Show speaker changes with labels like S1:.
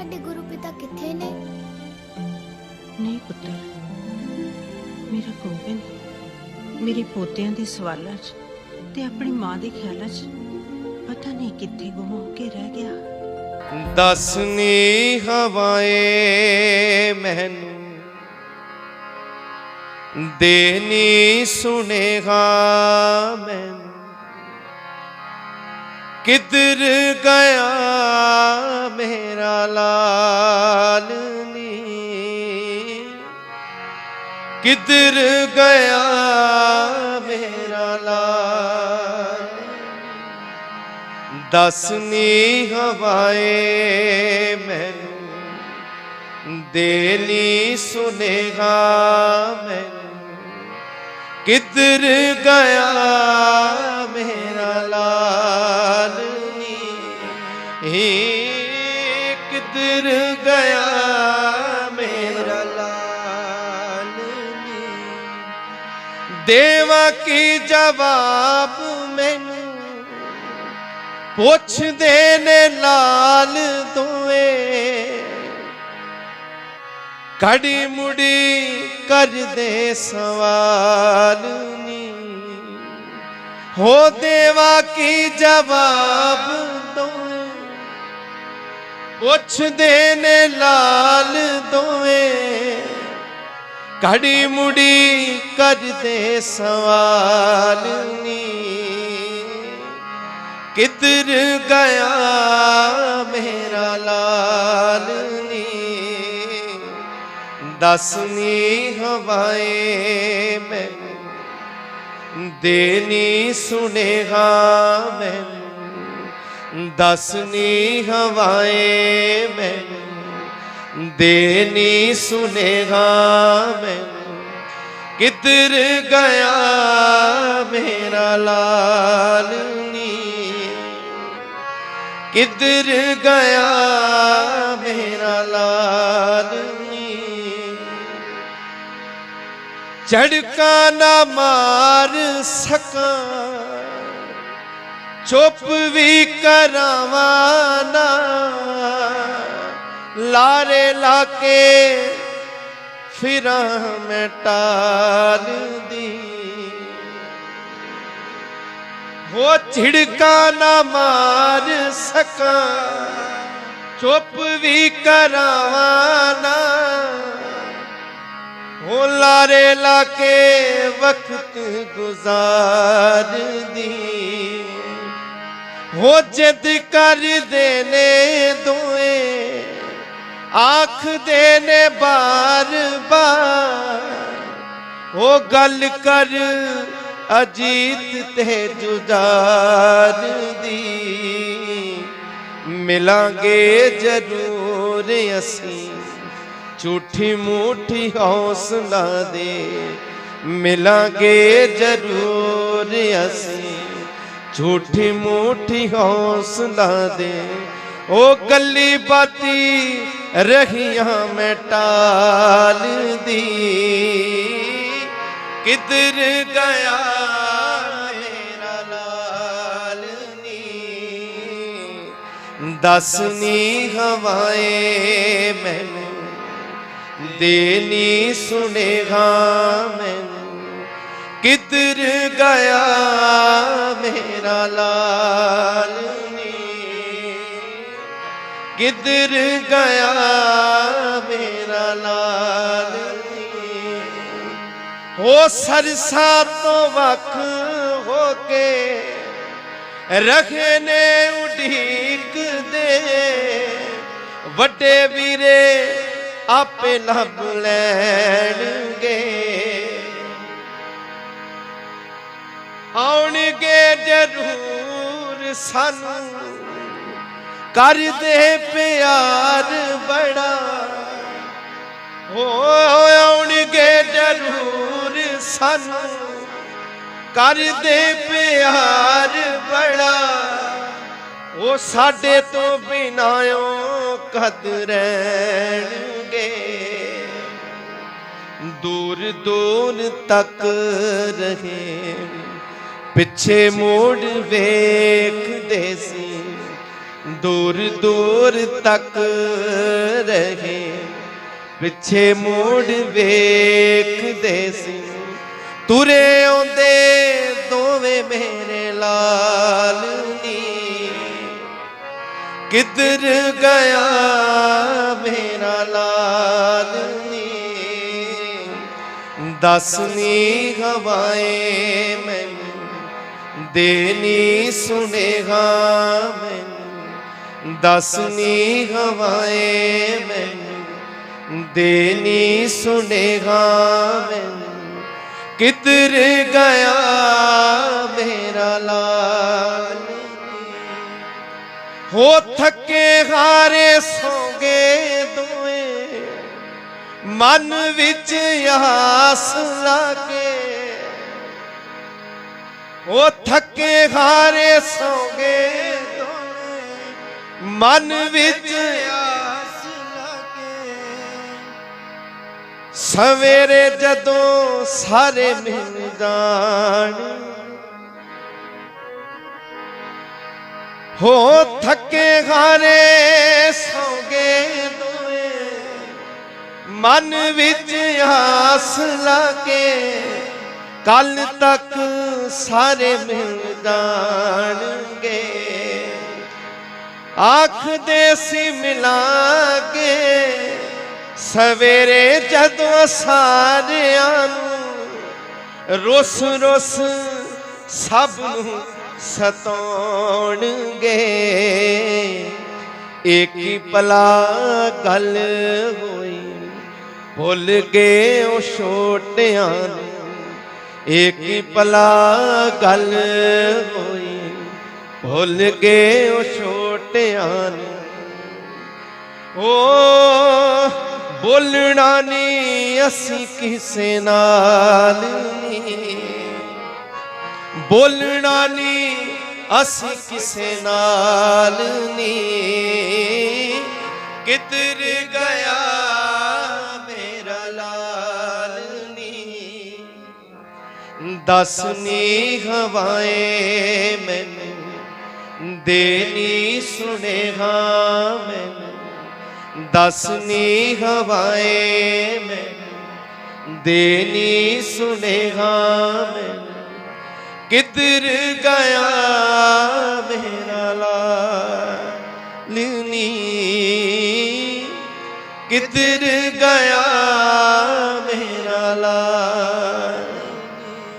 S1: ਸਾਡੇ ਗੁਰੂ ਪਿਤਾ ਕਿੱਥੇ ਨੇ?
S2: ਨਹੀਂ ਪੁੱਤਰ ਮੇਰਾ ਗੋਬਿੰਦ ਮੇਰੇ ਪੋਤਿਆਂ ਦੇ ਸਵਾਲਾਂ 'ਚ ਤੇ ਆਪਣੀ ਮਾਂ ਦੇ ਖਿਆਲਾਂ 'ਚ ਪਤਾ ਨਹੀਂ ਕਿੱਥੇ ਗੁੰਮ ਹੋ ਕੇ ਰਹਿ ਗਿਆ।
S3: ਦਸਨੀ ਹਵਾਏ ਮੈਨੂੰ। ਦੇਨੀ ਸੁਨੇਹਾ ਮੈਨੂੰ। ਕਿਧਰ ਗਿਆ ਮੇਰਾ ਲਾਲ ਨੀ ਕਿਧਰ ਗਿਆ ਮੇਰਾ ਲਾਲ ਦਸਨੀ ਹਵਾਏ ਮੈਨੂੰ ਦੇਨੀ ਸੁਨੇਹਾ ਮੈਨੂੰ। ਕਿੱਧਰ ਗਿਆ ਦੇਵਾ ਕੀ ਜਵਾਬ ਮੈਨੂੰ? ਪੁੱਛਦੇ ਨੇ ਲਾਲ ਦੋਏ। ਕੜੀ ਮੁੜੀ ਕਰਦੇ ਸਵਾਲ ਨੀ। ਹੋ ਦੇਵਾ ਕੀ ਜਵਾਬ ਦੋਏ? ਪੁੱਛਦੇ ਨੇ ਲਾਲ ਦੋਏ। ਘੜੀ ਮੁੜੀ ਕਰਦੇ ਸਵਾਲ ਨੀ। ਕਿੱਧਰ ਗਿਆ ਮੇਰਾ ਲਾਲ ਨੀ। ਦਸਨੀ ਹਵਾਏ ਮੈਨੂੰ ਦੇਨੀ ਸੁਨੇਹਾ ਮੈਨੂੰ। ਦਸਨੀ ਹਵਾਏ ਮੈਨੂੰ ਦੇਨੀ ਸੁਨੇਹਾ ਮੈਨੂੰ, ਕਿੱਧਰ ਗਿਆ ਮੇਰਾ ਲਾਲ ਨੀ ਕਿੱਧਰ ਗਿਆ ਮੇਰਾ ਲਾਲ ਨੀ ਝੜਕਾ ਨਾ ਮਾਰ ਸਕਾਂ, ਚੁੱਪ ਵੀ ਕਰਾਵਾਂ ਨਾ। ਲਾਰੇ ਲਾ ਕੇ ਫਿਰਾਂ ਮੈਂ ਟਾਲਦੀ। ਹੋ ਝਿੜਕਾ ਨਾ ਮਾਰ ਸਕਾਂ, ਚੁੱਪ ਵੀ ਕਰਾਵਾਂ ਨਾ। ਹੋ ਲਾਰੇ ਲਾ ਕੇ ਵਕਤ ਗੁਜ਼ਾਰਦੀ। ਹੋ ਜਿੱਦ ਕਰਦੇ ਨੇ ਦੋਏ ਆਖਦੇ ਨੇ ਬਾਰ ਬਾਰ ਉਹ ਗੱਲ ਕਰ ਅਜੀਤ ਤੇ ਜੁਦਾਰ ਦੀ। ਮਿਲਾਂਗੇ ਜ਼ਰੂਰ ਅਸੀਂ ਝੂਠੀ ਮੂਠੀ ਹੌਸਲਾ ਦੇ। ਮਿਲਾਂਗੇ ਜ਼ਰੂਰ ਅਸੀਂ ਝੂਠੀ ਮੂਠੀ ਹੌਸਲਾ ਦੇ। ਉਹ ਗੱਲੀ ਬਾਤੀ ਰਹੀਆਂ ਮੈਂ ਟਾਲਦੀ ਕਿੱਧਰ ਗਿਆ ਮੇਰਾ ਲਾਲ ਨੀ? ਦਸਨੀ ਹਵਾਏ ਮੈਨੂੰ ਦੇਨੀ ਸੁਨੇਹਾ ਮੈਨੂੰ। ਕਿੱਧਰ ਗਿਆ ਮੇਰਾ ਲਾਲ ਕਿੱਧਰ ਗਿਆ ਮੇਰਾ ਲਾਲ ਨੀ? ਹੋ ਸਰਸਾ ਤੋਂ ਵੱਖ ਹੋ ਕੇ ਰਖਨੇ ਨੇ ਉਡੀਕ ਦੇ। ਵੱਡੇ ਵੀਰੇ ਆਪੇ ਲੱਭ ਲੈਣਗੇ। ਆਉਣਗੇ ਜ਼ਰੂਰ ਸਾਨੂੰ। ਕਰਦੇ ਪਿਆਰ ਬੜਾ। ਹੋ ਆਉਣਗੇ ਜ਼ਰੂਰ ਸਾਨੂੰ। ਕਰਦੇ ਪਿਆਰ ਬੜਾ। ਉਹ ਸਾਡੇ ਤੋਂ ਬਿਨਾਓ ਕਦ ਰਹਿਣਗੇ? ਦੂਰ ਦੂਰ ਤੱਕ ਰਹੇ। ਪਿੱਛੇ ਮੋੜ ਵੇਖਦੇ ਸੀ। ਦੂਰ ਦੂਰ ਤੱਕ ਰਹੇ। ਪਿੱਛੇ ਮੋੜ ਵੇਖਦੇ ਸੀ। ਤੁਰੇ ਆਉਂਦੇ ਦੋਵੇਂ ਮੇਰੇ ਲਾਲ ਨੀ। ਕਿੱਧਰ ਗਿਆ ਮੇਰਾ ਲਾਲ ਨੀ। ਦਸਨੀ ਹਵਾਏ ਮੈਨੂੰ ਦੇਨੀ ਸੁਨੇਹਾ ਮੈਂ ਦਸਨੀ ਹਵਾਏ ਮੈਨੂੰ ਦੇਨੀ ਸੁਨੇਹਾ ਮੈਨੂੰ। ਕਿੱਧਰ ਗਿਆ ਮੇਰਾ ਲਾਲ? ਹੋ ਥੱਕੇ ਹਾਰੇ ਸੋਗੇ ਦੋਏ ਮਨ ਵਿੱਚ ਆਸ ਲਾਗੇ। ਉਹ ਥੱਕੇ ਹਾਰੇ ਸੋਗੇ ਮਨ ਵਿੱਚ ਆਸ ਲਾਗੇ। ਸਵੇਰੇ ਜਦੋਂ ਸਾਰੇ ਮਿਲ ਜਾਣ ਹੋ ਥੱਕੇ ਹਾਰੇ ਸੌਗੇ ਦੋਏ। ਮਨ ਵਿੱਚ ਆਸ ਲਾਗੇ। ਕੱਲ ਤੱਕ ਸਾਰੇ ਮਿਲ ਜਾਣਗੇ ਆਖਦੇ ਸੀ ਮਿਲਾਂਗੇ। ਸਵੇਰੇ ਜਦੋਂ ਸਾਰਿਆਂ ਨੂੰ ਰੁੱਸ ਰੁੱਸ ਸਭ ਨੂੰ ਸਤਾਉਣਗੇ। ਇੱਕ ਹੀ ਪਲਾ ਗੱਲ ਹੋਈ, ਭੁੱਲ ਗਏ ਉਹ ਛੋਟਿਆਂ ਨੂੰ। ਇੱਕ ਹੀ ਪਲਾ ਗੱਲ ਹੋਈ, ਭੁੱਲ ਗਏ ਉਹ ਛੋਟਿਆਂ ਨੂੰ। ਓ, ਬੋਲਣਾ ਨਹੀਂ ਅਸੀਂ ਕਿਸੇ ਨਾਲ ਨਹੀਂ ਬੋਲਣਾ ਨਹੀਂ ਅਸੀਂ ਕਿਸੇ ਨਾਲ ਨਹੀਂ ਕਿੱਧਰ ਗਿਆ ਮੇਰਾ ਲਾਲ ਨੀ? ਦਸਨੀ ਹਵਾਏ ਮੈਨੂੰ। ਦੇਨੀ ਸੁਨੇਹਾ ਮੈਂ ਦਸਨੀ ਹਵਾਏ ਮੈਂ ਦੇਨੀ ਸੁਨੇਹਾ ਮੈਂ ਕਿੱਧਰ ਗਿਆ ਮੇਰਾ ਲਾਲ ਨੀ, ਕਿੱਧਰ ਗਿਆ